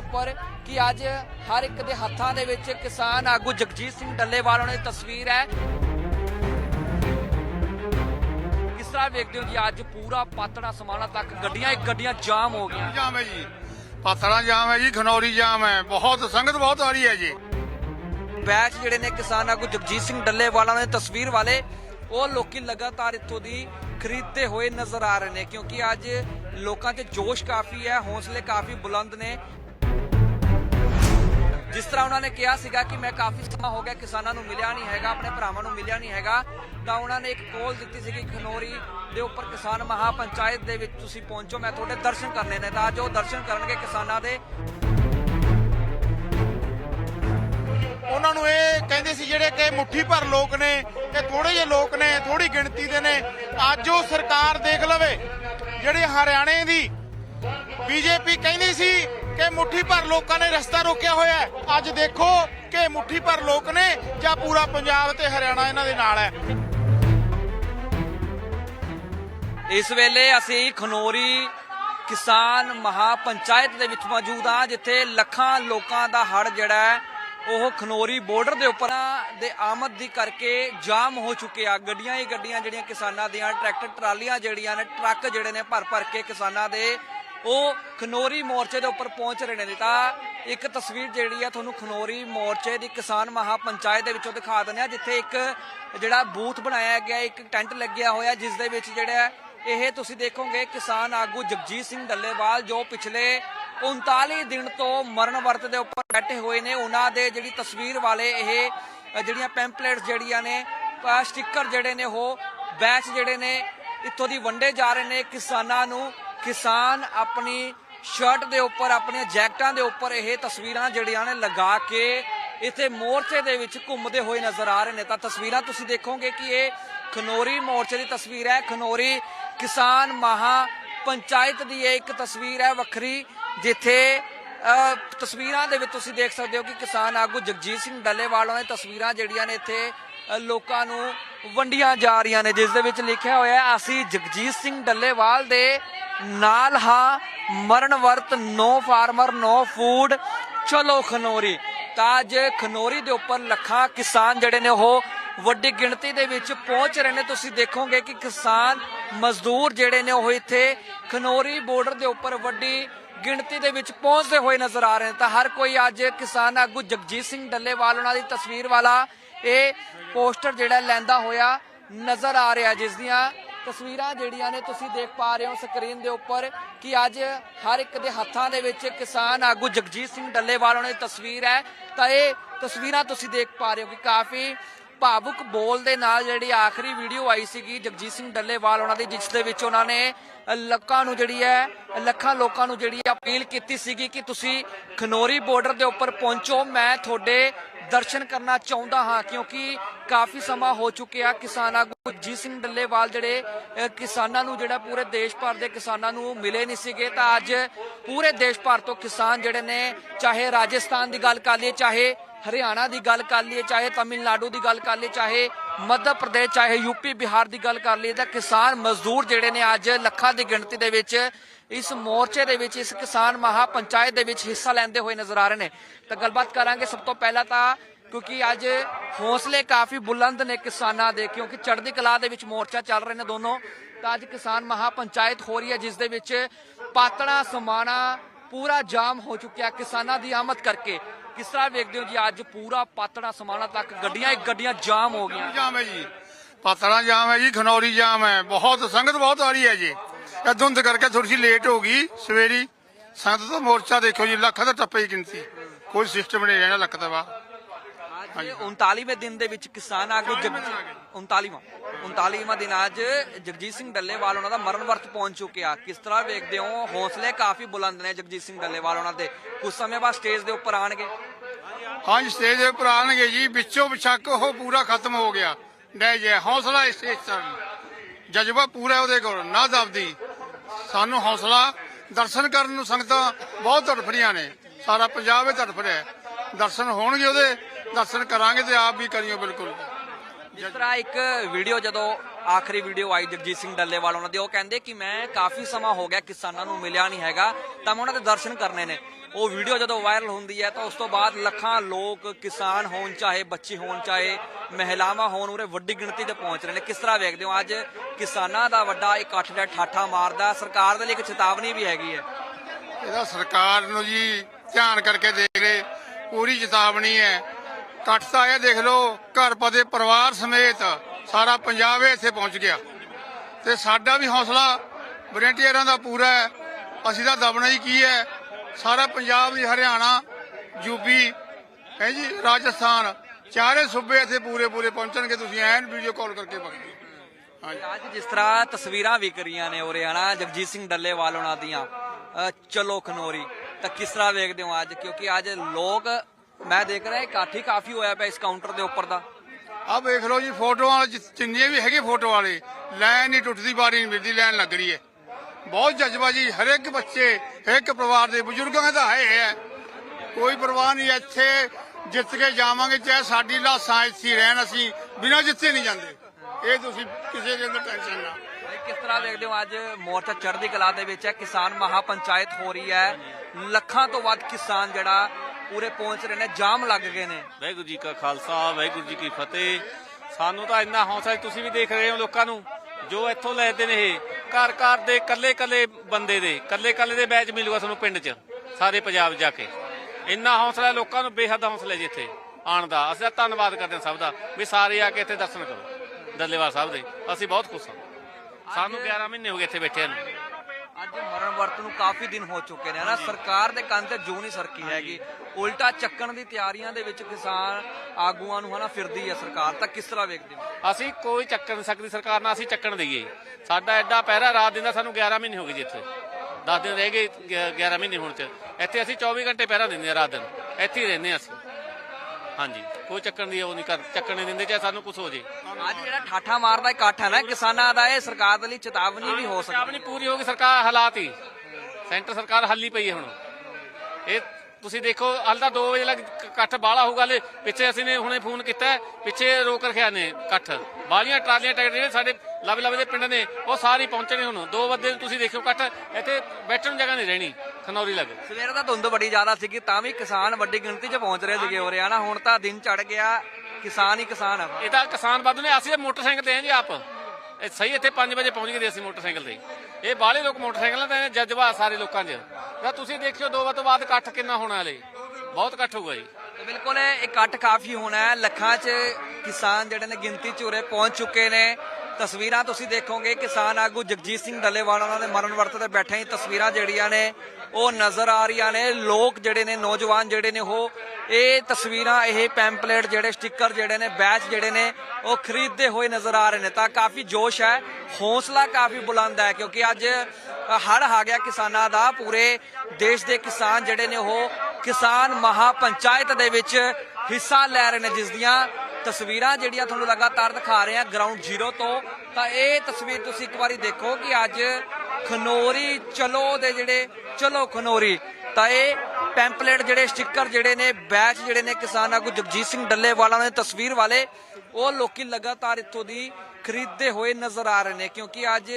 ਉੱਪਰ ਕਿ ਅੱਜ ਹਰ ਇੱਕ ਦੇ ਹੱਥਾਂ ਦੇ ਵਿੱਚ ਕਿਸਾਨ ਆਗੂ ਜਗਜੀਤ ਸਿੰਘ ਡੱਲੇਵਾਲ ਉਹਨਾਂ ਦੀ ਤਸਵੀਰ ਹੈ। ਕਿਸ ਤਰ੍ਹਾਂ ਵੇਖਦੇ ਹੋ ਜੀ ਅੱਜ ਪੂਰਾ ਪਾਤੜਾ ਸਮਾਣਾ ਤੱਕ ਗੱਡੀਆਂ ਇੱਕ ਗੱਡੀਆਂ ਜਾਮ ਹੋ ਗਈਆਂ। ਜਾਮ ਹੈ ਜੀ। ਪਾਤੜਾ ਜਾਮ ਹੈ ਜੀ ਖਨੌਰੀ ਜਾਮ ਹੈ। ਬਹੁਤ ਸੰਗਤ ਬਹੁਤ ਆ ਰਹੀ ਹੈ ਜੀ। ਬੈਚ ਜਿਹੜੇ ਨੇ ਕਿਸਾਨ ਆਗੂ ਜਗਜੀਤ ਸਿੰਘ ਡੱਲੇਵਾਲ ਉਹਨਾਂ ਦੀ ਤਸਵੀਰ ਵਾਲੇ ਉਹ ਲੋਕੀ ਲਗਾਤਾਰ ਇੱਥੋਂ ਦੀ ਖਰੀਦਦੇ ਹੋਏ ਨਜ਼ਰ ਆ ਰਹੇ ਨੇ ਕਿਉਂਕਿ ਅੱਜ ਲੋਕਾਂ 'ਚ ਜੋਸ਼ ਕਾਫੀ ਹੈ ਹੌਸਲੇ ਕਾਫੀ ਬੁਲੰਦ ਨੇ। ਜਿਸ ਤਰ੍ਹਾਂ ਉਹਨਾਂ ਨੇ ਕਿਹਾ ਸੀਗਾ ਕਿ ਮੈਂ ਕਾਫੀ ਸਮਾਂ ਹੋ ਗਿਆ ਕਿਸਾਨਾਂ ਨੂੰ ਮਿਲਿਆ ਨਹੀਂ ਹੈਗਾ, ਆਪਣੇ ਭਰਾਵਾਂ ਨੂੰ ਮਿਲਿਆ ਨਹੀਂ ਹੈਗਾ, ਤਾਂ ਉਹਨਾਂ ਨੇ ਇੱਕ ਕੋਲ ਦਿੱਤੀ ਸੀਗੀ ਖਨੋਰੀ ਦੇ ਉੱਪਰ ਕਿਸਾਨ ਮਹਾ ਪੰਚਾਇਤ ਦੇ ਵਿੱਚ, ਤੁਸੀਂ ਪਹੁੰਚੋ, ਮੈਂ ਤੁਹਾਡੇ ਦਰਸ਼ਨ ਕਰਨੇ ਨੇ, ਤਾਂ ਅੱਜ ਦਰਸ਼ਨ ਕਰਨਗੇ ਕਿਸਾਨਾਂ ਦੇ। ਉਹਨਾਂ ਨੂੰ ਇਹ ਕਹਿੰਦੇ ਸੀ ਜਿਹੜੇ ਕਿ ਮੁੱਠੀ ਭਰ ਲੋਕ ਨੇ, ਕਿ ਥੋੜੇ ਜਿਹੇ ਲੋਕ ਨੇ ਥੋੜੀ ਗਿਣਤੀ ਦੇ ਨੇ, ਅੱਜ ਉਹ ਸਰਕਾਰ ਦੇਖ ਲਵੇ, ਜਿਹੜੀ ਹਰਿਆਣੇ ਦੀ ਬੀਜੇਪੀ ਕਹਿੰਦੀ ਸੀ ਕਿ ਮੁੱਠੀ ਭਰ ਲੋਕਾਂ ਨੇ ਰਸਤਾ ਰੋਕਿਆ ਹੋਇਆ ਹੈ। ਅੱਜ ਦੇਖੋ ਕਿ ਮੁੱਠੀ ਭਰ ਲੋਕ ਨੇ ਜਾਂ ਪੂਰਾ ਪੰਜਾਬ ਤੇ ਹਰਿਆਣਾ ਇਹਨਾਂ ਦੇ ਨਾਲ ਹੈ। ਇਸ ਵੇਲੇ ਅਸੀਂ ਖਨੋਰੀ ਕਿਸਾਨ ਮਹਾ ਪੰਚਾਇਤ ਦੇ ਵਿੱਚ ਮੌਜੂਦ ਹਾਂ, ਜਿੱਥੇ ਲੱਖਾਂ ਲੋਕਾਂ ਦਾ ਹੜ ਜਿਹੜਾ ਹੈ, ਉਹ ਖਨੋਰੀ ਬਾਰਡਰ ਦੇ ਉੱਪਰ ਦੇ ਆਮਦ ਦੀ ਕਰਕੇ ਜਾਮ ਹੋ ਚੁੱਕੇ ਆ ਗੱਡੀਆਂ ਹੀ ਗੱਡੀਆਂ ਜਿਹੜੀਆਂ ਕਿਸਾਨਾਂ ਦੀਆਂ, ਟਰੈਕਟਰ ਟਰਾਲੀਆਂ ਜਿਹੜੀਆਂ ਨੇ, ਟਰੱਕ ਜਿਹੜੇ ਨੇ ਭਰ ਭਰ ਕੇ ਕਿਸਾਨਾਂ ਦੇ ਉਹ ਖਨੋਰੀ ਮੋਰਚੇ ਦੇ ਉੱਪਰ ਪਹੁੰਚ ਰਹੇ ਨੇ। ਤਾਂ ਇੱਕ ਤਸਵੀਰ ਜਿਹੜੀ ਆ ਤੁਹਾਨੂੰ ਖਨੋਰੀ ਮੋਰਚੇ ਦੀ ਕਿਸਾਨ ਮਹਾ ਪੰਚਾਇਤ ਦੇ ਵਿੱਚੋਂ ਦਿਖਾ ਦਿੰਦੇ ਆ ਜਿੱਥੇ ਇੱਕ ਜਿਹੜਾ ਬੂਥ ਬਣਾਇਆ ਗਿਆ ਇੱਕ ਟੈਂਟ ਲੱਗਿਆ ਹੋਇਆ ਜਿਸ ਦੇ ਵਿੱਚ ਜਿਹੜਾ ਇਹ ਤੁਸੀਂ ਦੇਖੋਗੇ ਕਿਸਾਨ ਆਗੂ ਜਗਜੀਤ ਸਿੰਘ ਡੱਲੇਵਾਲ ਜੋ ਪਿਛਲੇ 39 ਦਿਨ ਤੋਂ ਮਰਨ ਵਰਤ ਦੇ ਉੱਪਰ ਬੈਠੇ ਹੋਏ ਨੇ। ਉਹਨਾਂ ਦੇ ਜਿਹੜੀ ਤਸਵੀਰ ਵਾਲੇ ਇਹ ਜਿਹੜੀਆਂ ਪੈਂਪਲੇਟਸ ਜਿਹੜੀਆਂ ਨੇ ਅ, ਸਟicker ਜਿਹੜੇ ਨੇ ਉਹ ਬੈਚ ਜਿਹੜੇ ਨੇ ਇੱਥੋਂ ਦੀ ਵੰਡੇ ਜਾ ਰਹੇ ਨੇ ਕਿਸਾਨਾਂ ਨੂੰ। ਕਿਸਾਨ ਆਪਣੀ ਸ਼ਰਟ ਦੇ ਉੱਪਰ, ਆਪਣੀਆਂ ਜੈਕਟਾਂ ਦੇ ਉੱਪਰ ਇਹ ਤਸਵੀਰਾਂ ਜਿਹੜੀਆਂ ਨੇ ਲਗਾ ਕੇ ਇੱਥੇ ਮੋਰਚੇ ਦੇ ਵਿੱਚ ਘੁੰਮਦੇ ਹੋਏ ਨਜ਼ਰ ਆ ਰਹੇ ਨੇ। ਤਾਂ ਤਸਵੀਰਾਂ ਤੁਸੀਂ ਦੇਖੋਗੇ ਕਿ ਇਹ ਖਨੋਰੀ ਮੋਰਚੇ ਦੀ ਤਸਵੀਰ ਹੈ। ਖਨੋਰੀ ਕਿਸਾਨ ਮਹਾ ਪੰਚਾਇਤ ਦੀ ਇਹ ਇੱਕ ਤਸਵੀਰ ਹੈ ਵੱਖਰੀ, ਜਿੱਥੇ ਤਸਵੀਰਾਂ ਦੇ ਵਿੱਚ ਤੁਸੀਂ ਦੇਖ ਸਕਦੇ ਹੋ ਕਿ ਕਿਸਾਨ ਆਗੂ ਜਗਜੀਤ ਸਿੰਘ ਡੱਲੇਵਾਲ ਉਹਨਾਂ ਤਸਵੀਰਾਂ ਜਿਹੜੀਆਂ ਨੇ ਇੱਥੇ ਲੋਕਾਂ ਨੂੰ ਵੰਡੀਆਂ ਜਾ ਰਹੀਆਂ ਨੇ, ਜਿਸ ਦੇ ਵਿੱਚ ਲਿਖਿਆ ਹੋਇਆ ਅਸੀਂ ਜਗਜੀਤ ਸਿੰਘ ਡੱਲੇਵਾਲ ਦੇ ਨਾਲ ਹਾਂ, ਮਰਨ ਵਰਤ ਨੋ ਫਾਰਮਰ ਨੋ ਫੂਡ ਚਲੋ ਖਨੋਰੀ। ਤਾਂ ਅੱਜ ਖਨੋਰੀ ਦੇ ਉੱਪਰ ਲੱਖਾਂ ਕਿਸਾਨ ਜਿਹੜੇ ਨੇ ਉਹ ਵੱਡੀ ਗਿਣਤੀ ਦੇ ਵਿੱਚ ਪਹੁੰਚ ਰਹੇ ਨੇ, ਤੁਸੀਂ ਦੇਖੋਗੇ ਕਿ ਕਿਸਾਨ ਮਜ਼ਦੂਰ ਜਿਹੜੇ ਨੇ ਉਹ ਇੱਥੇ ਖਨੋਰੀ ਬਾਰਡਰ ਦੇ ਉੱਪਰ ਵੱਡੀ ਗਿਣਤੀ ਦੇ ਵਿੱਚ ਪਹੁੰਚਦੇ ਹੋਏ ਨਜ਼ਰ ਆ ਰਹੇ ਨੇ। ਤਾਂ ਹਰ ਕੋਈ ਅੱਜ ਕਿਸਾਨ ਆਗੂ ਜਗਜੀਤ ਸਿੰਘ ਡੱਲੇਵਾਲ ਉਹਨਾਂ ਦੀ ਤਸਵੀਰ ਵਾਲਾ ਇਹ ਪੋਸਟਰ ਜਿਹੜਾ ਲੈਂਦਾ ਹੋਇਆ ਨਜ਼ਰ ਆ ਰਿਹਾ, ਜਿਸ ਦੀਆਂ ਤਸਵੀਰਾਂ ਜਿਹੜੀਆਂ ਨੇ ਤੁਸੀਂ ਦੇਖ ਪਾ ਰਹੇ ਹੋ ਸਕਰੀਨ ਦੇ ਉੱਪਰ ਕਿ ਅੱਜ ਹਰ ਇੱਕ ਦੇ ਹੱਥਾਂ ਦੇ ਵਿੱਚ ਕਿਸਾਨ ਆਗੂ ਜਗਜੀਤ ਸਿੰਘ ਡੱਲੇਵਾਲ ਉਹਨਾਂ ਦੀ ਤਸਵੀਰ ਹੈ। ਤਾਂ ਇਹ ਤਸਵੀਰਾਂ ਤੁਸੀਂ ਦੇਖ ਪਾ ਰਹੇ ਹੋ ਕਿ ਕਾਫੀ ਭਾਵੁਕ ਬੋਲ ਦੇ ਨਾਲ ਜਿਹੜੀ ਆਖਰੀ ਵੀਡੀਓ ਆਈ ਸੀਗੀ ਜਗਜੀਤ ਸਿੰਘ ਡੱਲੇਵਾਲ ਉਹਨਾਂ ਦੀ, ਜਿਸ ਦੇ ਵਿੱਚ ਉਹਨਾਂ ਨੇ ਲੱਖਾਂ ਨੂੰ ਜਿਹੜੀ ਹੈ ਲੱਖਾਂ ਲੋਕਾਂ ਨੂੰ ਜਿਹੜੀ ਅਪੀਲ ਕੀਤੀ ਸੀਗੀ ਕਿ ਤੁਸੀਂ ਖਨੋਰੀ ਬਾਰਡਰ ਦੇ ਉੱਪਰ ਪਹੁੰਚੋ। ਮੈਂ ਤੁਹਾਡੇ ਦਰਸ਼ਨ ਕਰਨਾ ਚਾਹੁੰਦਾ ਹਾਂ, ਕਿਉਂਕਿ ਕਾਫੀ ਸਮਾਂ ਹੋ ਚੁੱਕਿਆ ਕਿਸਾਨ ਆਗੂ ਜੀਤ ਸਿੰਘ ਡੱਲੇਵਾਲ ਜਿਹੜੇ ਕਿਸਾਨਾਂ ਨੂੰ ਜਿਹੜਾ ਪੂਰੇ ਦੇਸ਼ ਭਰ ਦੇ ਕਿਸਾਨਾਂ ਨੂੰ ਮਿਲੇ ਨਹੀਂ ਸੀਗੇ। ਤਾਂ ਅੱਜ ਪੂਰੇ ਦੇਸ਼ ਭਰ ਤੋਂ ਕਿਸਾਨ ਜਿਹੜੇ ਨੇ, ਚਾਹੇ ਰਾਜਸਥਾਨ ਦੀ ਗੱਲ ਕਰ ਲਈਏ, ਚਾਹੇ ਹਰਿਆਣਾ ਦੀ ਗੱਲ ਕਰ ਲਈਏ, ਚਾਹੇ ਤਮਿਲਨਾਡੂ ਦੀ ਗੱਲ ਕਰ ਲਈਏ, ਚਾਹੇ ਮੱਧ ਪ੍ਰਦੇਸ਼, ਚਾਹੇ ਯੂਪੀ ਬਿਹਾਰ ਦੀ ਗੱਲ ਕਰ ਲਈਏ, ਤਾਂ ਕਿਸਾਨ ਮਜ਼ਦੂਰ ਜਿਹੜੇ ਨੇ ਅੱਜ ਲੱਖਾਂ ਦੀ ਗਿਣਤੀ ਦੇ ਵਿੱਚ ਇਸ ਮੋਰਚੇ ਦੇ ਵਿੱਚ, ਇਸ ਕਿਸਾਨ ਮਹਾ ਪੰਚਾਇਤ ਦੇ ਵਿੱਚ ਹਿੱਸਾ ਲੈਂਦੇ ਹੋਏ ਨਜ਼ਰ ਆ ਰਹੇ ਨੇ। ਤਾਂ ਗੱਲਬਾਤ ਕਰਾਂਗੇ ਸਭ ਤੋਂ ਪਹਿਲਾਂ ਤਾਂ, ਕਿਉਂਕਿ ਅੱਜ ਹੌਸਲੇ ਕਾਫੀ ਬੁਲੰਦ ਨੇ ਕਿਸਾਨਾਂ ਦੇ, ਕਿਉਂਕਿ ਚੜ੍ਹਦੀ ਕਲਾ ਦੇ ਵਿੱਚ ਮੋਰਚਾ ਚੱਲ ਰਹੇ ਨੇ ਦੋਨੋਂ। ਤਾਂ ਅੱਜ ਕਿਸਾਨ ਮਹਾ ਪੰਚਾਇਤ ਹੋ ਰਹੀ ਹੈ, ਜਿਸ ਦੇ ਵਿੱਚ ਪਾਤੜਾ, ਸਮਾਣਾ ਪੂਰਾ ਜਾਮ ਹੋ ਚੁੱਕਿਆ ਕਿਸਾਨਾਂ ਦੀ ਆਮਦ ਕਰਕੇ। ਕਿਸ ਤਰ੍ਹਾਂ ਵੇਖਦੇ ਹੋ ਜੀ, ਅੱਜ ਪੂਰਾ ਪਾਤੜਾ ਸਮਾਣਾ ਤੱਕ ਗੱਡੀਆਂ, ਇੱਕ ਗੱਡੀਆਂ ਜਾਮ ਹੋ ਗਈਆਂ? ਜਾਮ ਹੈ ਜੀ। ਪਾਤੜਾ ਜਾਮ ਹੈ ਜੀ, ਖਨੌਰੀ ਜਾਮ ਹੈ। ਬਹੁਤ, ਸੰਗਤ ਬਹੁਤ ਆ ਰਹੀ ਹੈ ਜੀ। ਇਹ ਧੁੰਦ ਕਰਕੇ ਥੋੜੀ ਜਿਹੀ ਲੇਟ ਹੋ ਗਈ ਸਵੇਰੀ। ਸੰਗਤ ਦਾ ਮੋਰਚਾ ਦੇਖੋ ਜੀ, ਲੱਖ ਦਾ ਟੱਪੇ ਗਿਣਤੀ। ਕੋਈ ਸਿਸਟਮ ਨਹੀਂ ਰਹਿਣਾ ਲੱਖ ਦਾ ਬਾਅਦ ਅੱਜ 39ਵੇਂ ਦਿਨ ਦੇ ਵਿੱਚ ਕਿਸਾਨ ਆਗੂ 39ਵਾਂ 39ਵਾਂ ਦਿਨ ਅੱਜ ਜਗਜੀਤ ਸਿੰਘ ਡੱਲੇਵਾਲ ਉਹਨਾਂ ਦਾ ਮਰਨ ਵਰਤ ਪਹੁੰਚ ਚੁੱਕਿਆ। ਕਿਸ ਤਰ੍ਹਾਂ ਵੇਖਦੇ ਹੋ? ਹੌਸਲੇ ਕਾਫੀ ਬੁਲੰਦ ਨੇ ਜਗਜੀਤ ਸਿੰਘ ਡੱਲੇਵਾਲ ਉਹਨਾਂ ਦੇ। ਕੁਝ ਸਮੇਂ ਬਾਅਦ ਸਟੇਜ ਦੇ ਉੱਪਰ ਆਣਗੇ ਹਾਂਜੀ, ਸਟੇਜ ਦੇ ਉੱਪਰ ਆਣਗੇ ਜੀ। ਵਿੱਚੋਂ ਵਿਛਕ ਉਹ ਪੂਰਾ ਖਤਮ ਹੋ ਗਿਆ। ਡੈ ਜੇ ਹੌਸਲਾ ਇਸ ਤਰ੍ਹਾਂ ਜਜ਼ਬਾ ਪੂਰਾ ਉਹਦੇ ਕੋਲ, ਨਾ ਦਬਦੀ ਸਾਨੂੰ ਹੌਸਲਾ, ਦਰਸ਼ਨ ਕਰਨ ਨੂੰ ਸੰਗਤਾਂ ਬਹੁਤ ਤੜਫੜੀਆਂ ਨੇ। ਸਾਰਾ ਪੰਜਾਬ ਹੀ ਤੜਫ ਰਿਹਾ ਦਰਸ਼ਨ ਹੋਣਗੇ ਉਹਦੇ। ਦਰਸ਼ਨ ਕਰਾਂਗੇ ਤੇ ਆਪ ਵੀ ਕਰਿਓ ਬਿਲਕੁਲ। ਜਿਸ ਤਰ੍ਹਾਂ ਇੱਕ ਵੀਡੀਓ ਜਦੋਂ ਆਖਰੀ ਵੀਡੀਓ ਆਈ ਜਗਜੀਤ ਸਿੰਘ ਡੱਲੇਵਾਲ ਉਹਨਾਂ ਦੀ ਉਹ ਕਹਿੰਦੇ ਕਿ ਮੈਂ ਕਾਫੀ ਸਮਾਂ ਹੋ ਗਿਆ ਕਿਸਾਨਾਂ ਨੂੰ ਮਿਲਿਆ ਨਹੀਂ ਹੈਗਾ ਤਾਂ ਮੈਂ ਉਹਨਾਂ ਦੇ ਦਰਸ਼ਨ ਕਰਨੇ ਨੇ। ਉਹ ਵੀਡੀਓ ਜਦੋਂ ਵਾਇਰਲ ਹੁੰਦੀ ਹੈ ਤਾਂ ਉਸ ਤੋਂ ਬਾਅਦ ਲੱਖਾਂ ਲੋਕ ਕਿਸਾਨ ਹੋਣ ਚਾਹੇ ਬੱਚੇ ਹੋਣ ਚਾਹੇ ਮਹਿਲਾਵਾਂ ਹੋਣ ਉਰੇ ਵੱਡੀ ਗਿਣਤੀ ਤੇ ਪਹੁੰਚ ਰਹੇ ਨੇ। ਕਿਸ ਤਰ੍ਹਾਂ ਵੇਖਦੇ ਹੋ ਅੱਜ ਕਿਸਾਨਾਂ ਦਾ ਵੱਡਾ ਇਕੱਠ ਦਾ ਠਾਠਾ ਮਾਰਦਾ ਸਰਕਾਰ ਦੇ ਲਈ ਇੱਕ ਚੇਤਾਵਨੀ ਵੀ ਹੈਗੀ ਹੈ? ਇਹਦਾ ਸਰਕਾਰ ਨੂੰ ਜੀ ਧਿਆਨ ਕਰਕੇ ਦੇਖ ਰਹੇ ਪੂਰੀ ਚੇਤਾਵਨੀ ਹੈ। ਇਕੱਠ ਤਾਂ ਇਹ ਦੇਖ ਲਓ, ਘਰ ਪਤੇ ਪਰਿਵਾਰ ਸਮੇਤ ਸਾਰਾ ਪੰਜਾਬ ਇੱਥੇ ਪਹੁੰਚ ਗਿਆ। ਤੇ ਸਾਡਾ ਵੀ ਹੌਸਲਾ ਵਲੰਟੀਅਰਾਂ ਦਾ ਪੂਰਾ ਹੈ। ਅਸੀਂ ਤਾਂ ਦਬਣਾ ਹੀ ਕੀ ਹੈ। ਸਾਰਾ ਪੰਜਾਬ ਵੀ ਹਰਿਆਣਾ ਯੂਪੀ ਹੈ ਜੀ, ਰਾਜਸਥਾਨ, ਚਾਰੇ ਸੂਬੇ ਇੱਥੇ ਪੂਰੇ ਪੂਰੇ ਪਹੁੰਚਣਗੇ। ਤੁਸੀਂ ਐਨ ਵੀਡੀਓ ਕਾਲ ਕਰਕੇ ਬਖਸ਼ੋ ਅੱਜ ਜਿਸ ਤਰ੍ਹਾਂ ਤਸਵੀਰਾਂ ਵਿਕ ਰਹੀਆਂ ਨੇ ਉਰੇ, ਹਨਾ, ਜਗਜੀਤ ਸਿੰਘ ਡੱਲੇਵਾਲ ਉਹਨਾਂ ਦੀਆਂ ਚਲੋ ਖਨੋਰੀ, ਤਾਂ ਕਿਸ ਤਰ੍ਹਾਂ ਵੇਖਦੇ ਹੋ ਅੱਜ? ਕਿਉਂਕਿ ਅੱਜ ਲੋਕ ਮੈਂ ਦੇਖ ਰਿਹਾ ਇਕੱਠ ਹੀ ਕਾਫੀ ਹੋਇਆ ਪਿਆ ਇਸ ਕਾਊਂਟਰ ਦੇ ਉੱਪਰ ਦਾ। ਆ ਵੇਖ ਲਓ ਜੀ ਫੋਟੋਆਂ ਜਿੰਨੇ ਵੀ ਹੈਗੇ ਫੋਟੋ ਵਾਲੇ ਲਾਈਨ ਨਹੀਂ ਟੁੱਟਦੀ ਬਾਰੀ ਨਹੀਂ ਮਿਲਦੀ ਲਾਈਨ ਲੱਗ ਰਹੀ ਹੈ। ਬਹੁਤ ਜਜ਼ਬਾ ਜੀ ਹਰੇਕ ਬੱਚੇ ਹਰੇਕ ਪਰਿਵਾਰ ਦੇ ਬਜ਼ੁਰਗਾਂ ਦਾ ਹੈ ਹੈ। ਕੋਈ ਪਰਵਾਹ ਨਹੀਂ ਇੱਥੇ ਜਿੱਤ ਕੇ ਜਾਵਾਂਗੇ ਚਾਹੇ ਸਾਡੀ ਲਾਸਾਂ ਇੱਥੇ ਰਹਿਣ ਅਸੀਂ ਬਿਨਾਂ ਜਿੱਤੇ ਨਹੀਂ ਜਾਂਦੇ। ਇਹ ਤੁਸੀਂ ਕਿਸੇ ਦੇ ਅੰਦਰ ਟੈਨਸ਼ਨ ਨਾ ਕਿਸ ਤਰ੍ਹਾਂ ਵੇਖਦੇ ਹੋ ਅੱਜ ਮੋਰਚਾ ਚੜ੍ਹਦੀ ਕਲਾ ਦੇ ਵਿੱਚ ਹੈ? ਕਿਸਾਨ ਮਹਾ ਪੰਚਾਇਤ ਹੋ ਰਹੀ ਹੈ। ਲੱਖਾਂ ਤੋਂ ਵੱਧ ਕਿਸਾਨ ਜਿਹੜਾ ਪੂਰੇ ਪਹੁੰਚ ਰਹੇ ਨੇ ਜਾਮ ਲੱਗ ਗਏ ਨੇ। ਵਾਹਿਗੁਰੂ ਜੀ ਕਾ ਖਾਲਸਾ ਵਾਹਿਗੁਰੂ ਜੀ ਕੀ ਫਤਿਹ। ਸਾਨੂੰ ਤਾਂ ਇੰਨਾ ਹੌਸਲਾ ਤੁਸੀਂ ਵੀ ਦੇਖ ਰਹੇ ਹੋ ਲੋਕਾਂ ਨੂੰ ਜੋ ਇੱਥੋਂ ਲੈਦੇ ਨੇ ਇਹ। ਘਰ ਘਰ ਦੇ ਕੱਲੇ ਕੱਲੇ ਬੰਦੇ ਦੇ ਕੱਲੇ ਕੱਲੇ ਦੇ ਬੈਚ ਮਿਲੂਗਾ ਤੁਹਾਨੂੰ ਪਿੰਡ 'ਚ ਸਾਰੇ ਪੰਜਾਬ ਜਾ ਕੇ। ਇੰਨਾ ਹੌਸਲਾ ਲੋਕਾਂ ਨੂੰ ਬੇਹੱਦ ਹੌਸਲਾ ਜੀ ਇੱਥੇ ਆਉਣ ਦਾ। ਅਸੀਂ ਤਾਂ ਧੰਨਵਾਦ ਕਰਦੇ ਹਾਂ ਸਭ ਦਾ ਵੀ ਸਾਰੇ ਆ ਕੇ ਇੱਥੇ ਦਰਸ਼ਨ ਕਰੋ। ਦੱਲੇਵਾਲ ਸਾਹਿਬ ਦੇ ਅਸੀਂ ਬਹੁਤ ਖੁਸ਼ ਹਾਂ। ਸਾਨੂੰ 11 ਮਹੀਨੇ ਹੋ ਗਏ ਇੱਥੇ ਬੈਠਿਆਂ ਨੂੰ। ਅੱਜ ਮਰਨ ਵਰਤ ਨੂੰ ਕਾਫੀ ਦਿਨ ਹੋ ਚੁੱਕੇ ਨੇ ਨਾ ਸਰਕਾਰ ਦੇ ਕੰਨ ਤੇ ਜੂ ਨਹੀਂ ਸਰਕੀ ਹੈਗੀ। ਉਲਟਾ ਚੱਕਣ ਦੀ ਤਿਆਰੀਆਂ ਦੇ ਵਿੱਚ ਕਿਸਾਨ ਆਗੂਆਂ ਨੂੰ ਹਨਾ ਫਿਰਦੀ ਹੈ ਸਰਕਾਰ। ਤਾਂ ਕਿਸ ਤਰ੍ਹਾਂ ਵੇਖਦੇ ਹੋ? ਅਸੀਂ ਕੋਈ ਚੱਕਰ ਨਹੀਂ ਸਕਦੀ ਸਰਕਾਰ ਨਾਲ ਅਸੀਂ ਚੱਕਣ ਦਈਏ ਸਾਡਾ ਐਡਾ ਪਹਿਰਾ ਰਾਤ ਦਿਨ ਦਾ ਸਾਨੂੰ 11 ਮਹੀਨੇ ਹੋ ਗਏ ਜੀ ਇੱਥੇ। 10 ਦਿਨ ਰਹਿ ਗਏ ਗਿ- 11 ਮਹੀਨੇ ਹੁਣ ਚ। ਇੱਥੇ ਅਸੀਂ 24 ਘੰਟੇ ਪਹਿਰਾ ਦਿੰਦੇ ਆ ਰਾਤ ਦਿਨ। ਇੱਥੇ ਹੀ ਰਹਿੰਦੇ ਹਾਂ ਅਸੀਂ। ਹਾਂਜੀ। ਕੋਈ ਚੱਕਣ ਦੀ ਉਹ ਨਹੀਂ ਕਰ ਚੱਕਣ ਨਹੀਂ ਦਿੰਦੇ ਚਾਹੇ ਸਾਨੂੰ ਕੁਝ ਹੋ ਜੇ। ਅੱਜ ਜਿਹੜਾ ਠਾਠਾ ਮਾਰਦਾ ਇਕੱਠ ਹੈ ਨਾ ਕਿਸਾਨਾਂ ਦਾ ਇਹ ਸਰਕਾਰ ਦੇ ਲਈ ਚੇਤਾਵਨੀ ਵੀ ਹੋ ਸਕਦੀ ਆਪਣੀ ਪੂਰੀ ਹੋ ਗਈ ਸਰਕਾਰ ਹਾਲਾਤ ਹੀ। ਸੈਂਟਰ ਸਰਕਾਰ ਹੱਲੀ ਪਈ ਹੈ ਹੁਣ। ਇਹ ਤੁਸੀਂ ਦੇਖੋ ਹਾਲ ਤਾਂ 2 ਵਜੇ ਲੱਗ ਇਕੱਠ ਬਾਲਾ ਹੋਊਗਾ ਲੈ ਪਿੱਛੇ ਅਸੀਂ ਨੇ ਹੁਣੇ ਫੋਨ ਕੀਤਾ ਪਿੱਛੇ ਰੋਕ ਰੱਖਿਆ ਨੇ ਇਕੱਠ। ਬਾਲੀਆਂ ਟਰਾਲੀਆਂ ਟਰੈਕਟਰ ਜਿਹੜੇ ਸਾਡੇ ਲਵੇ ਲਵੇ ਦੇ ਪਿੰਡ ਨੇ ਉਹ ਸਾਰੇ ਪਹੁੰਚੇ ਨੇ ਹੁਣ। 2 ਵਜੇ ਤੁਸੀਂ ਦੇਖਿਓ ਇਕੱਠ ਇੱਥੇ ਬੈਠਣ ਨੂੰ ਜਗ੍ਹਾ ਨਹੀਂ ਰਹਿਣੀ। ਖਨੌਰੀ ਲੱਗ। ਸਵੇਰ ਦਾ ਧੁੰਦ ਬੜੀ ਜ਼ਿਆਦਾ ਸੀਗੀ ਤਾਂ ਵੀ ਕਿਸਾਨ ਵੱਡੀ ਗਿਣਤੀ 'ਚ ਪਹੁੰਚ ਰਹੇ ਸੀਗੇ ਹੋ ਨਾ ਹੁਣ ਤਾਂ ਦਿਨ ਚੜ ਗਿਆ ਕਿਸਾਨ ਹੀ ਕਿਸਾਨ ਆ ਇਹ ਤਾਂ ਕਿਸਾਨ ਵਾਧੂ ਨੇ ਅਸੀਂ ਤਾਂ ਮੋਟਰਸਾਈਕਲ ਤੇ ਆਂ ਜੀ ਆਪ। ਇਹ ਸਹੀ ਇੱਥੇ 5 ਵਜੇ ਪਹੁੰਚ ਗਏ ਅਸੀਂ ਮੋਟਰਸਾਈਕਲ ਤੇ। ਇਹ ਬਾਹਲੇ ਲੋਕ ਮੋਟਰਸਾਈਕਲਾਂ ਤੇ ਜਜ਼ਬਾ ਸਾਰੇ ਲੋਕਾਂ 'ਚ। ਤਾਂ ਤੁਸੀਂ ਦੇਖਿਓ ਦੋ ਵਜੇ ਤੋਂ ਬਾਅਦ ਇਕੱਠ ਕਿੰਨਾ ਹੋਣਾ ਹਲੇ। ਬਹੁਤ ਇਕੱਠ ਹੋਊਗਾ ਜੀ। ਤੇ ਬਿਲਕੁਲ ਇਹ ਇਕੱਠ ਕਾਫੀ ਹੋਣਾ ਹੈ। ਲੱਖਾਂ 'ਚ ਕਿਸਾਨ ਜਿਹੜੇ ਨੇ ਗਿਣਤੀ 'ਚ ਉਰੇ ਪਹੁੰਚ ਚੁੱਕੇ ਨੇ। ਤਸਵੀਰਾਂ ਤੁਸੀਂ ਦੇਖੋਗੇ, ਕਿਸਾਨ ਆਗੂ ਜਗਜੀਤ ਸਿੰਘ ਡੱਲੇਵਾਲ ਉਹਨਾਂ ਦੇ ਮਰਨ ਵਰਤ ਤੇ ਬੈਠੇ ਹੀ ਤਸਵੀਰਾਂ ਜਿਹੜੀਆਂ ਨੇ, ਉਹ ਨਜ਼ਰ ਆ ਰਹੀਆਂ ਨੇ। ਲੋਕ ਜਿਹੜੇ ਨੇ, ਨੌਜਵਾਨ ਜਿਹੜੇ ਨੇ, ਉਹ ਇਹ ਤਸਵੀਰਾਂ, ਇਹ ਪੈਂਪਲੇਟ ਜਿਹੜੇ ਸਟicker ਜਿਹੜੇ ਨੇ, ਬੈਚ ਜਿਹੜੇ ਨੇ, ਉਹ ਖਰੀਦਦੇ ਹੋਏ ਨਜ਼ਰ ਆ ਰਹੇ ਨੇ। ਤਾਂ ਕਾਫੀ ਜੋਸ਼ ਹੈ, ਹੌਸਲਾ ਕਾਫੀ ਬੁਲੰਦ ਹੈ, ਕਿਉਂਕਿ ਅੱਜ ਹੜ ਆ ਗਿਆ ਕਿਸਾਨਾਂ ਦਾ। ਪੂਰੇ ਦੇਸ਼ ਦੇ ਕਿਸਾਨ ਜਿਹੜੇ ਨੇ, ਉਹ ਕਿਸਾਨ ਮਹਾ ਪੰਚਾਇਤ ਦੇ ਵਿੱਚ ਹਿੱਸਾ ਲੈ ਰਹੇ ਨੇ, ਜਿਸ ਦੀਆਂ ਤਸਵੀਰਾਂ ਜਿਹੜੀਆਂ ਤੁਹਾਨੂੰ ਲਗਾਤਾਰ ਦਿਖਾ ਰਹੇ ਆ ਗਰਾਊਂਡ ਜ਼ੀਰੋ ਤੋਂ, ਤਾਂ ਇਹ ਤਸਵੀਰ ਤੁਸੀਂ ਇੱਕ ਵਾਰੀ ਦੇਖੋ ਕਿ ਅੱਜ ਖਨੋਰੀ ਚਲੋ ਦੇ ਜਿਹੜੇ, ਚਲੋ ਖਨੋਰੀ, ਤਾਂ ਇਹ ਪੈਂਪਲੇਟ ਜਿਹੜੇ ਸਟicker ਜਿਹੜੇ ਨੇ ਬੈਚ ਜਿਹੜੇ ਨੇ ਕਿਸਾਨ ਆਗੂ ਜਗਜੀਤ ਸਿੰਘ ਡੱਲੇਵਾਲਾ ਨੇ ਤਸਵੀਰ ਵਾਲੇ, ਉਹ ਲੋਕੀ ਲਗਾਤਾਰ ਇੱਥੋਂ ਦੀ ਖਰੀਦਦੇ ਹੋਏ ਨਜ਼ਰ ਆ ਰਹੇ ਨੇ, ਕਿਉਂਕਿ ਅੱਜ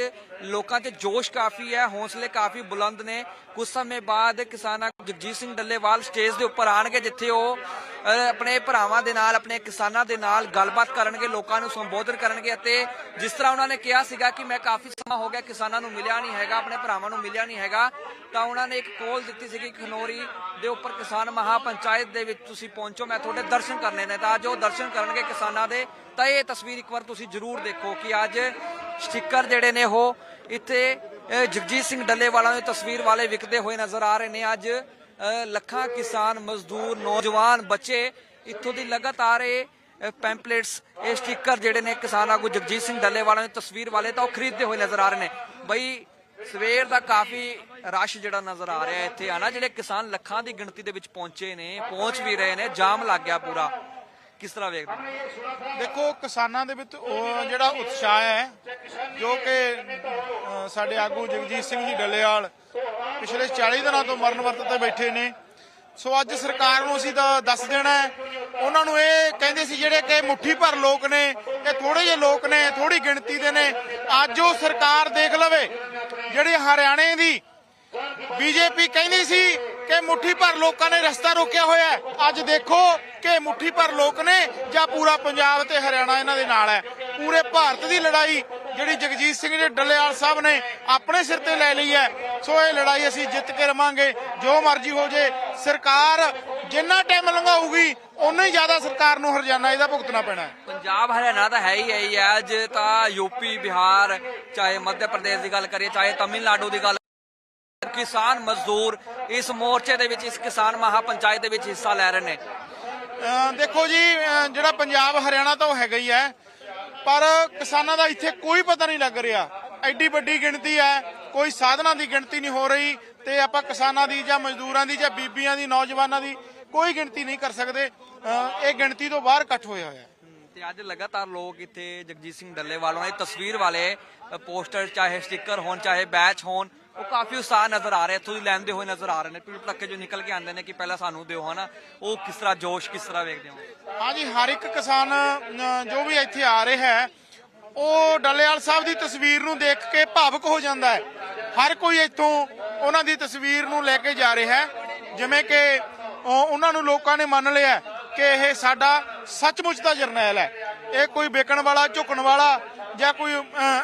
ਲੋਕਾਂ 'ਚ ਜੋਸ਼ ਕਾਫੀ ਹੈ, ਹੌਸਲੇ ਕਾਫੀ ਬੁਲੰਦ ਨੇ। ਕੁਝ ਸਮੇਂ ਬਾਅਦ ਕਿਸਾਨਾਂ ਜਗਜੀਤ ਸਿੰਘ ਡੱਲੇਵਾਲ ਸਟੇਜ ਦੇ ਉੱਪਰ ਆਣਗੇ, ਜਿੱਥੇ ਉਹ ਆਪਣੇ ਭਰਾਵਾਂ ਦੇ ਨਾਲ, ਆਪਣੇ ਕਿਸਾਨਾਂ ਦੇ ਨਾਲ ਗੱਲਬਾਤ ਕਰਨਗੇ, ਲੋਕਾਂ ਨੂੰ ਸੰਬੋਧਨ ਕਰਨਗੇ ਅਤੇ ਜਿਸ ਤਰ੍ਹਾਂ ਉਹਨਾਂ ਨੇ ਕਿਹਾ ਸੀਗਾ ਕਿ ਮੈਂ ਕਾਫੀ ਸਮਾਂ ਹੋ ਗਿਆ ਕਿਸਾਨਾਂ ਨੂੰ ਮਿਲਿਆ ਨਹੀਂ ਹੈਗਾ, ਆਪਣੇ ਭਰਾਵਾਂ ਨੂੰ ਮਿਲਿਆ ਨਹੀਂ ਹੈਗਾ, ਤਾਂ ਉਹਨਾਂ ਨੇ ਇੱਕ ਕੋਲ ਦਿੱਤੀ ਸੀਗੀ ਖਨੋਰੀ ਦੇ ਉੱਪਰ ਕਿਸਾਨ ਮਹਾ ਪੰਚਾਇਤ ਦੇ ਵਿੱਚ ਤੁਸੀਂ ਪਹੁੰਚੋ, ਮੈਂ ਤੁਹਾਡੇ ਦਰਸ਼ਨ ਕਰਨੇ ਨੇ, ਤਾਂ ਅੱਜ ਉਹ ਦਰਸ਼ਨ ਕਰਨਗੇ ਕਿਸਾਨਾਂ ਦੇ ਤਾਂ ਇਹ ਤਸਵੀਰ ਇੱਕ ਵਾਰ ਤੁਸੀਂ ਜ਼ਰੂਰ ਦੇਖੋ ਕਿ ਅੱਜ ਸਟicker ਜਿਹੜੇ ਨੇ ਉਹ ਇੱਥੇ ਜਗਜੀਤ ਸਿੰਘ ਡੱਲੇਵਾਲਾ ਦੀ ਤਸਵੀਰ ਵਾਲੇ ਵਿਕਦੇ ਹੋਏ ਨਜ਼ਰ ਆ ਰਹੇ ਨੇ। ਅੱਜ ਲੱਖਾਂ ਕਿਸਾਨ, ਮਜ਼ਦੂਰ, ਨੌਜਵਾਨ, ਬੱਚੇ ਇੱਥੋਂ ਦੀ ਲਗਾਤਾਰ ਇਹ ਪੈਂਪਲੇਟਸ ਇਹ ਸਟicker ਜਿਹੜੇ ਨੇ ਕਿਸਾਨ ਆਗੂ ਜਗਜੀਤ ਸਿੰਘ ਡੱਲੇਵਾਲਾ ਦੀ ਤਸਵੀਰ ਵਾਲੇ ਤਾਂ ਉਹ ਖਰੀਦਦੇ ਹੋਏ ਨਜ਼ਰ ਆ ਰਹੇ ਨੇ। ਬਈ, ਸਵੇਰ ਦਾ ਕਾਫੀ ਰਸ਼ ਜਿਹੜਾ ਨਜ਼ਰ ਆ ਰਿਹਾ ਹੈ ਇੱਥੇ ਆਣਾ, ਜਿਹੜੇ ਕਿਸਾਨ ਲੱਖਾਂ ਦੀ ਗਿਣਤੀ ਦੇ ਵਿੱਚ ਪਹੁੰਚੇ ਨੇ, ਪਹੁੰਚ ਵੀ ਰਹੇ ਨੇ, ਜਾਮ ਲੱਗ ਗਿਆ ਪੂਰਾ। ਕਿਸ ਤਰ੍ਹਾਂ ਵੇਖਦੇ ਦੇਖੋ, ਕਿਸਾਨਾਂ ਦੇ ਵਿੱਚ ਉਹ ਜਿਹੜਾ ਉਤਸ਼ਾਹ ਹੈ, ਜੋ ਕਿ ਸਾਡੇ ਆਗੂ ਜਗਜੀਤ ਸਿੰਘ ਜੀ ਡੱਲੇਵਾਲ ਪਿਛਲੇ 40 ਦਿਨਾਂ ਤੋਂ ਮਰਨ ਵਰਤ ਤੇ ਬੈਠੇ ਨੇ। ਸੋ ਅੱਜ ਸਰਕਾਰ ਨੂੰ ਅਸੀਂ ਤਾਂ ਦੱਸ ਦੇਣਾ ਹੈ, ਉਹਨਾਂ ਨੂੰ ਇਹ ਕਹਿੰਦੇ ਸੀ ਜਿਹੜੇ ਕਿ ਮੁੱਠੀ ਭਰ ਲੋਕ ਨੇ ਇਹ ਥੋੜੇ ਜਿਹੇ ਲੋਕ ਨੇ ਥੋੜੀ ਗਿਣਤੀ ਦੇ ਨੇ, ਅੱਜ ਉਹ ਸਰਕਾਰ ਦੇਖ ਲਵੇ। ਜਿਹੜੀ ਹਰਿਆਣੇ ਦੀ ਬੀਜੇਪੀ ਕਹਿੰਦੀ ਸੀ ਕਿ ਮੁੱਠੀ ਭਰ ਲੋਕਾਂ ਨੇ ਰਸਤਾ ਰੋਕਿਆ ਹੋਇਆ ਹੈ। ਅੱਜ ਦੇਖੋ ਕਿ ਮੁੱਠੀ ਭਰ ਲੋਕ ਨੇ ਜਾਂ ਪੂਰਾ ਪੰਜਾਬ ਤੇ ਹਰਿਆਣਾ ਇਹਨਾਂ ਦੇ ਨਾਲ ਹੈ। ਪੂਰੇ ਭਾਰਤ ਦੀ ਲੜਾਈ ਜਿਹੜੀ ਜਗਜੀਤ ਸਿੰਘ ਜੀ ਡੱਲੇਵਾਲ ਸਾਹਿਬ ਨੇ ਆਪਣੇ ਸਿਰ ਤੇ ਲੈ ਲਈ ਹੈ। ਸੋ ਇਹ ਲੜਾਈ ਅਸੀਂ ਜਿੱਤ ਕੇ ਰਵਾਂਗੇ। ਜੋ ਮਰਜ਼ੀ ਹੋ ਜੇ, ਸਰਕਾਰ ਜਿੰਨਾ ਟਾਈਮ ਲੰਘਾਊਗੀ ਉਨਾ ਹੀ ਜ਼ਿਆਦਾ ਸਰਕਾਰ ਨੂੰ ਹਰਜਾਨਾ ਇਹਦਾ ਭੁਗਤਣਾ ਪੈਣਾ ਹੈ। ਪੰਜਾਬ ਹਰਿਆਣਾ ਤਾਂ ਹੈ ਹੀ ਹੈ ਹੀ ਹੈ ਅੱਜ ਤਾਂ ਯੂਪੀ ਬਿਹਾਰ, ਚਾਹੇ ਮੱਧ ਪ੍ਰਦੇਸ਼ ਦੀ ਗੱਲ ਕਰੀਏ, ਚਾਹੇ ਤਮਿਲਨਾਡੂ ਦੀ ਗੱਲ ਕਿਸਾਨ ਮਜ਼ਦੂਰ ਇਸ ਮੋਰਚੇ ਦੇ ਵਿੱਚ, ਇਸ ਕਿਸਾਨ ਮਹਾ ਪੰਚਾਇਤ ਦੇ ਵਿੱਚ ਹਿੱਸਾ ਲੈ ਰਹੇ ਨੇ। ਦੇਖੋ ਜੀ ਜਿਹੜਾ ਪੰਜਾਬ ਹਰਿਆਣਾ ਤਾਂ ਉਹ ਹੈਗਾ ਹੀ ਹੈ, ਪਰ ਕਿਸਾਨਾਂ ਦਾ ਇੱਥੇ ਕੋਈ ਪਤਾ ਨਹੀਂ ਲੱਗ ਰਿਹਾ। ਐਡੀ ਵੱਡੀ ਗਿਣਤੀ ਹੈ, ਕੋਈ ਸਾਧਨਾਂ ਦੀ ਗਿਣਤੀ ਨਹੀਂ ਹੋ ਰਹੀ ਤੇ ਆਪਾਂ ਕਿਸਾਨਾਂ ਦੀ ਜਾਂ ਮਜ਼ਦੂਰਾਂ ਦੀ ਜਾਂ ਬੀਬੀਆਂ ਦੀ, ਨੌਜਵਾਨਾਂ ਦੀ ਕੋਈ ਗਿਣਤੀ ਨਹੀਂ ਕਰ ਸਕਦੇ। ਇਹ ਗਿਣਤੀ ਤੋਂ ਬਾਹਰ ਇਕੱਠ ਹੋਇਆ ਹੋਇਆ ਤੇ ਅੱਜ ਲਗਾਤਾਰ ਲੋਕ ਇੱਥੇ ਜਗਜੀਤ ਸਿੰਘ ਡੱਲੇਵਾਲੋਂ ਦੀ ਤਸਵੀਰ ਵਾਲੇ ਪੋਸਟਰ ਚਾਹੇ ਸਟicker ਹੋਣ, ਚਾਹੇ ਬੈਚ ਹੋਣ, ਉਹ ਕਾਫੀ ਉਤਸ਼ਾਹ ਨਜ਼ਰ ਆ ਰਿਹਾ, ਇੱਥੋਂ ਦੀ ਲੈਂਦੇ ਹੋਏ ਨਜ਼ਰ ਆ ਰਹੇ ਨੇ। ਪੀੜ ਪਟਾਕੇ ਜੋ ਨਿਕਲ ਕੇ ਆਉਂਦੇ ਨੇ ਕਿ ਪਹਿਲਾਂ ਸਾਨੂੰ ਦਿਓ ਹਨਾ, ਉਹ ਕਿਸ ਤਰ੍ਹਾਂ ਜੋਸ਼ ਕਿਸ ਤਰ੍ਹਾਂ ਵੇਖਦੇ ਹੋ? ਹਾਂਜੀ, ਹਰ ਇੱਕ ਕਿਸਾਨ ਜੋ ਵੀ ਇੱਥੇ ਆ ਰਿਹਾ ਹੈ, ਉਹ ਡੱਲੇਵਾਲ ਸਾਹਿਬ ਦੀ ਤਸਵੀਰ ਨੂੰ ਦੇਖ ਕੇ ਭਾਵੁਕ ਹੋ ਜਾਂਦਾ ਹੈ। ਹਰ ਕੋਈ ਇੱਥੋਂ ਉਹਨਾਂ ਦੀ ਤਸਵੀਰ ਨੂੰ ਲੈ ਕੇ ਜਾ ਰਿਹਾ ਹੈ, ਜਿਵੇਂ ਕਿ ਉਹਨਾਂ ਨੂੰ ਲੋਕਾਂ ਨੇ ਮੰਨ ਲਿਆ ਕਿ ਇਹ ਸਾਡਾ ਸੱਚਮੁੱਚ ਦਾ ਜਰਨੈਲ ਹੈ। ਇਹ ਕੋਈ ਵੇਚਣ ਵਾਲਾ ਝੁਕਣ ਵਾਲਾ ਜਾਂ ਕੋਈ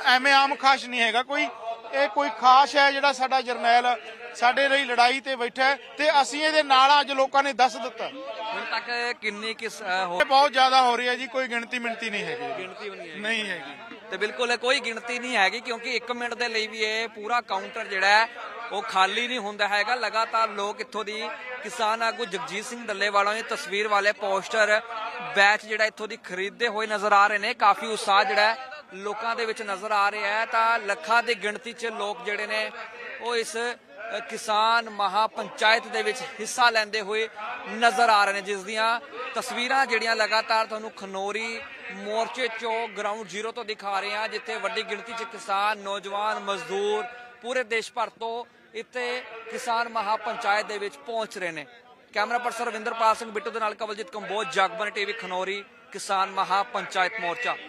ਐਵੇਂ ਆਮ ਖਾਸ ਨਹੀਂ ਹੈਗਾ। ਕੋਈ ਇਹ ਕੋਈ ਖਾਸ ਹੈ ਜਿਹੜਾ ਸਾਡਾ ਜਰਨੈਲ ਸਾਡੇ ਲਈ ਲੜਾਈ ਤੇ ਬੈਠਾ ਤੇ ਅਸੀਂ ਇਹਦੇ ਨਾਲ ਅੱਜ ਲੋਕਾਂ ਨੇ ਦੱਸ ਦਿੱਤਾ। ਹੁਣ ਤੱਕ ਕਿੰਨੀ ਕਿਸ ਹੋ ਬਹੁਤ ਜ਼ਿਆਦਾ ਹੋ ਰਹੀ ਹੈ ਜੀ ਕੋਈ ਗਿਣਤੀ ਮਿਣਤੀ ਨਹੀਂ ਹੈਗੀ। ਗਿਣਤੀ ਨਹੀਂ ਹੈਗੀ। ਤੇ ਬਿਲਕੁਲ ਕੋਈ ਗਿਣਤੀ ਨਹੀਂ ਹੈਗੀ ਕਿਉਂਕਿ 1 ਮਿੰਟ ਦੇ ਲਈ ਵੀ ਇਹ ਪੂਰਾ ਕਾਊਂਟਰ ਜਿਹੜਾ ਹੈ ਉਹ ਖਾਲੀ ਨਹੀਂ ਹੁੰਦਾ ਹੈਗਾ। ਲਗਾਤਾਰ ਲੋਕ ਇੱਥੋਂ ਦੀ ਕਿਸਾਨ ਆਗੂ ਜਗਜੀਤ ਸਿੰਘ ਡੱਲੇਵਾਲੋਂ ਦੀ ਤਸਵੀਰ ਵਾਲੇ ਪੋਸਟਰ ਬੈਚ ਜਿਹੜਾ ਇੱਥੋਂ ਦੀ ਖਰੀਦਦੇ ਹੋਏ ਨਜ਼ਰ ਆ ਰਹੇ ਨੇ। ਕਾਫੀ ਉਤਸ਼ਾਹ ਜਿਹੜਾ ਲੋਕਾਂ ਦੇ ਵਿੱਚ ਨਜ਼ਰ ਆ ਰਿਹਾ ਹੈ। ਤਾਂ ਲੱਖਾਂ ਦੀ ਗਿਣਤੀ 'ਚ ਲੋਕ ਜਿਹੜੇ ਨੇ, ਉਹ ਇਸ ਕਿਸਾਨ ਮਹਾ ਪੰਚਾਇਤ ਦੇ ਵਿੱਚ ਹਿੱਸਾ ਲੈਂਦੇ ਹੋਏ ਨਜ਼ਰ ਆ ਰਹੇ ਨੇ। ਜਿਸ ਦੀਆਂ ਤਸਵੀਰਾਂ ਜਿਹੜੀਆਂ ਲਗਾਤਾਰ ਤੁਹਾਨੂੰ ਖਨੋਰੀ ਮੋਰਚੇ ਚੋਂ ਗਰਾਊਂਡ ਜ਼ੀਰੋ ਤੋਂ ਦਿਖਾ ਰਹੇ ਹਾਂ, ਜਿੱਥੇ ਵੱਡੀ ਗਿਣਤੀ 'ਚ ਕਿਸਾਨ, ਨੌਜਵਾਨ, ਮਜ਼ਦੂਰ ਪੂਰੇ ਦੇਸ਼ ਭਰ ਤੋਂ ਇੱਥੇ ਕਿਸਾਨ ਮਹਾ ਪੰਚਾਇਤ ਦੇ ਵਿੱਚ ਪਹੁੰਚ ਰਹੇ ਨੇ। ਕੈਮਰਾ ਪਰਸਨ ਰਵਿੰਦਰਪਾਲ ਸਿੰਘ ਬਿੱਟੂ ਦੇ ਨਾਲ ਕਵਲਜੀਤ ਕੰਬੋਜ ਜਗਬਨ ਟੀਵੀ, ਖਨੋਰੀ, ਕਿਸਾਨ ਮਹਾ ਪੰਚਾਇਤ ਮੋਰਚਾ।